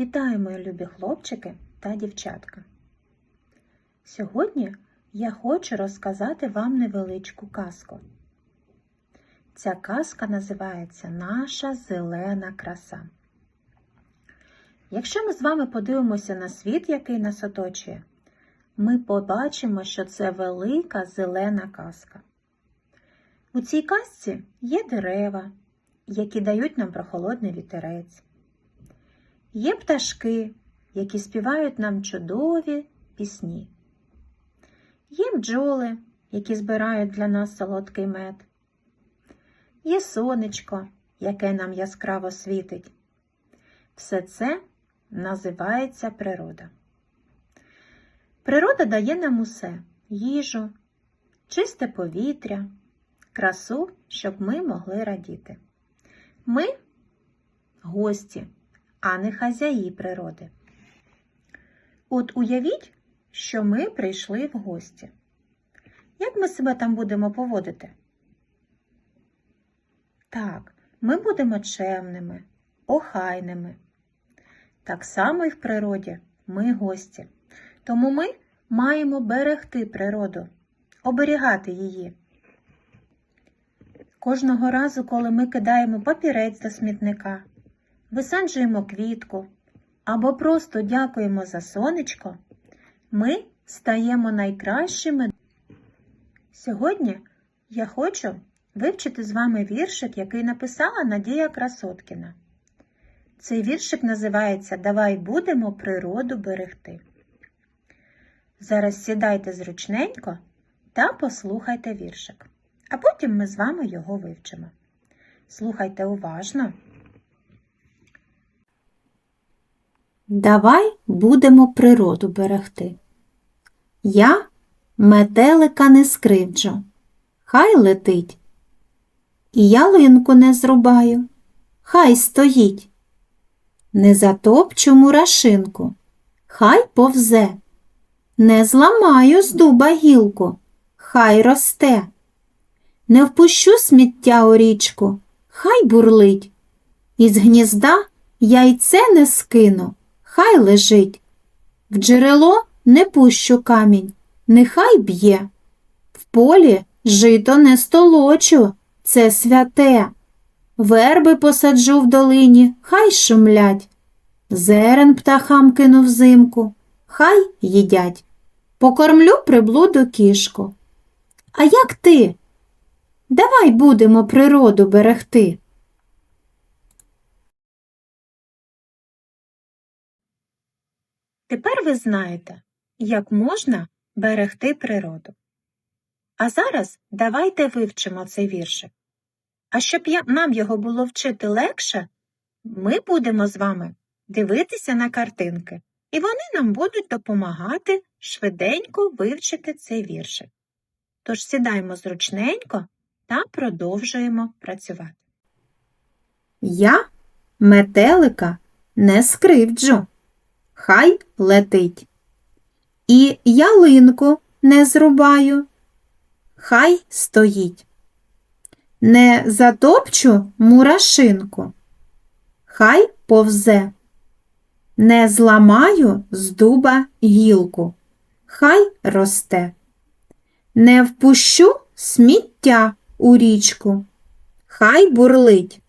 Вітаю, мої любі хлопчики та дівчатка. Сьогодні я хочу розказати вам невеличку казку. Ця казка називається Наша зелена краса. Якщо ми з вами подивимося на світ, який нас оточує, ми побачимо, що це велика зелена казка. У цій казці є дерева, які дають нам прохолодний вітерець. Є пташки, які співають нам чудові пісні. Є бджоли, які збирають для нас солодкий мед. Є сонечко, яке нам яскраво світить. Все це називається природа. Природа дає нам усе їжу, чисте повітря, красу, щоб ми могли радіти. Ми гості, а не хазяї природи. От уявіть, що ми прийшли в гості. Як ми себе там будемо поводити? Так, ми будемо чемними, охайними. Так само і в природі ми гості. Тому ми маємо берегти природу, оберігати її. Кожного разу, коли ми кидаємо папірець до смітника, висаджуємо квітку або просто дякуємо за сонечко, ми стаємо найкращими. Сьогодні я хочу вивчити з вами віршик, який написала Надія Красоткіна. Цей віршик називається Давай будемо природу берегти. Зараз сідайте зручненько та послухайте віршик, а потім ми з вами його вивчимо. Слухайте уважно. Давай будемо природу берегти. Я метелика не скривджу, хай летить. І ялинку не зрубаю, хай стоїть. Не затопчу мурашинку, хай повзе. Не зламаю з дуба гілку, хай росте. Не впущу сміття у річку, хай бурлить. Із гнізда яйце не скину, хай лежить. В джерело не пущу камінь, нехай б'є. В полі жито не столочу, це святе. Верби посаджу в долині, хай шумлять. Зерен птахам кину взимку, хай їдять. Покормлю приблуду кішку. А як ти? Давай будемо природу берегти. Тепер ви знаєте, як можна берегти природу. А зараз давайте вивчимо цей віршик. А щоб нам його було вчити легше, ми будемо з вами дивитися на картинки, і вони нам будуть допомагати швиденько вивчити цей віршик. Тож сідаємо зручненько та продовжуємо працювати. Я метелика не скривджу, хай летить. І ялинку не зрубаю, хай стоїть. Не затопчу мурашинку, хай повзе. Не зламаю з дуба гілку, хай росте. Не впущу сміття у річку, хай бурлить.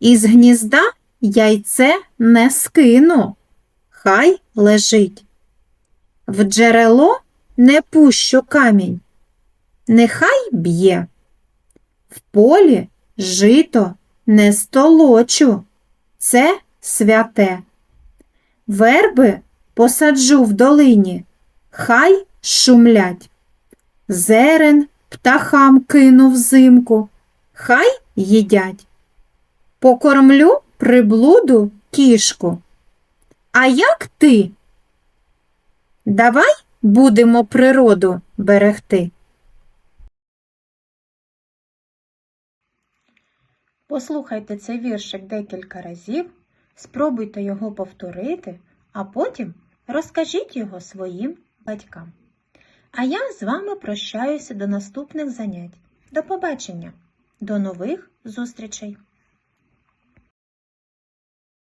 Із гнізда яйце не скину, хай лежить. В джерело не пущу камінь, нехай б'є. В полі жито не столочу, це святе. Верби посаджу в долині, хай шумлять. Зерен птахам кину взимку, хай їдять. Покормлю приблуду кішку. А як ти? Давай будемо природу берегти. Послухайте цей віршик декілька разів, спробуйте його повторити, а потім розкажіть його своїм батькам. А я з вами прощаюся до наступних занять. До побачення, до нових зустрічей!